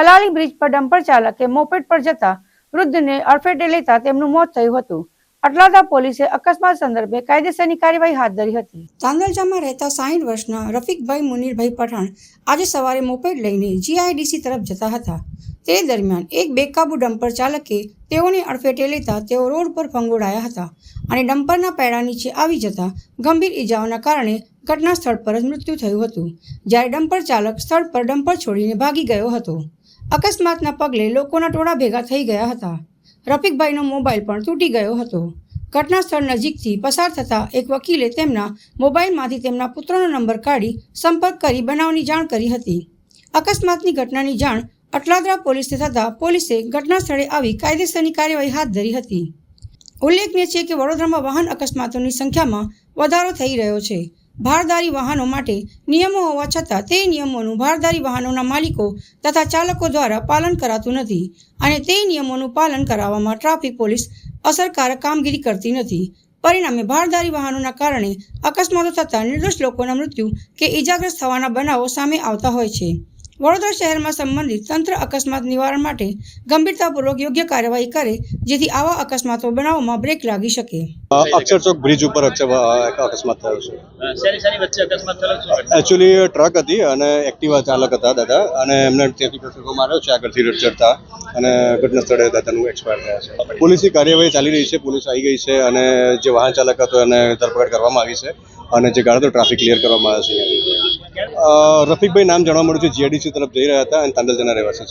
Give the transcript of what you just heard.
Kalali bridge પર dumper ચાલકે moped પર જતા વૃદ્ધને અડફેટે લેતા તેમનું મોત થયું હતું. અટલાદા પોલીસે અકસ્માત સંદર્ભે કાયદેસરની કાર્યવાહી હાથ ધરી હતી. તાંદલજામાં રહેતા સાહીઠ વર્ષના રફીકભાઈ મુનીરભાઈ પઠાણ આજે સવારે મોપેડ લઈને જીઆઈડીસી તરફ જતા હતા. તે દરમિયાન એક બેકાબુ ડમ્પર ચાલકે તેઓને અડફેટે લેતા તેઓ રોડ પર ફંગોળાયા હતા અને ડમ્પરના પૈડા નીચે આવી જતા ગંભીર ઈજાઓના કારણે ઘટના સ્થળ પર જ મૃત્યુ થયું હતું, જ્યારે ડમ્પર ચાલક સ્થળ પર ડમ્પર છોડીને ભાગી ગયો હતો. અકસ્માતના પગલે લોકોના ટોળા ભેગા થઈ ગયા હતા. રફીકભાઈનો મોબાઈલ પણ તૂટી ગયો હતો. ઘટના સ્થળ નજીકથી પસાર થતા એક વકીલે તેમના મોબાઈલમાંથી તેમના પુત્રનો નંબર કાઢી સંપર્ક કરી બનાવની જાણ કરી હતી. અકસ્માતની ઘટનાની જાણ અટલાદરા પોલીસને થતાં પોલીસે ઘટના સ્થળે આવી કાયદેસરની કાર્યવાહી હાથ ધરી હતી. ઉલ્લેખનીય છે કે વડોદરામાં વાહન અકસ્માતોની સંખ્યામાં વધારો થઈ રહ્યો છે. ભારદારી વાહનો માટે નિયમો હોવા છતાં તે નિયમોનું ભારદારી વાહનોના માલિકો તથા ચાલકો દ્વારા પાલન કરાતું નથી અને તે નિયમોનું પાલન કરાવવામાં ટ્રાફિક પોલીસ અસરકારક કામગીરી કરતી નથી. પરિણામે ભારદારી વાહનોના કારણે અકસ્માતો થતાં નિર્દોષ લોકોના મૃત્યુ કે ઈજાગ્રસ્ત થવાના બનાવો સામે આવતા હોય છે. વડોદરા શહેરમાં સંબંધિત તંત્ર અકસ્માત નિવારણ માટે ગંભીરતાપૂર્વક યોગ્ય કાર્યવાહી કરે જેથી આવા અકસ્માતો બનાવમાં બ્રેક લાગી શકે. અક્ષરચોક અક્ષર ચોક બ્રિજ ઉપર અકસ્માત થયો છે? એકચ્યુઅલી ટ્રક હતી અને એક્ટિવા ચાલક હતા દાદા અને એમને ત્યાંથી પ્રસંગો માર્યો છે આગળથી રડ ચડતા અને ઘટના સ્થળે દાદાનું એક્સપાયર થયા છે. પોલીસની કાર્યવાહી ચાલી રહી છે પોલીસ આવી ગઈ છે અને જે વાહન ચાલક હતો એને ધરપકડ કરવામાં આવી છે અને જે ગાડી ટ્રાફિક ક્લિયર કરવામાં આવે છે. રફીકભાઈ નામ જાણવા મળ્યું છે. જીઆઈડીસી તરફ જઈ રહ્યા હતા અને તાંડલજાના રહેવાસી છે.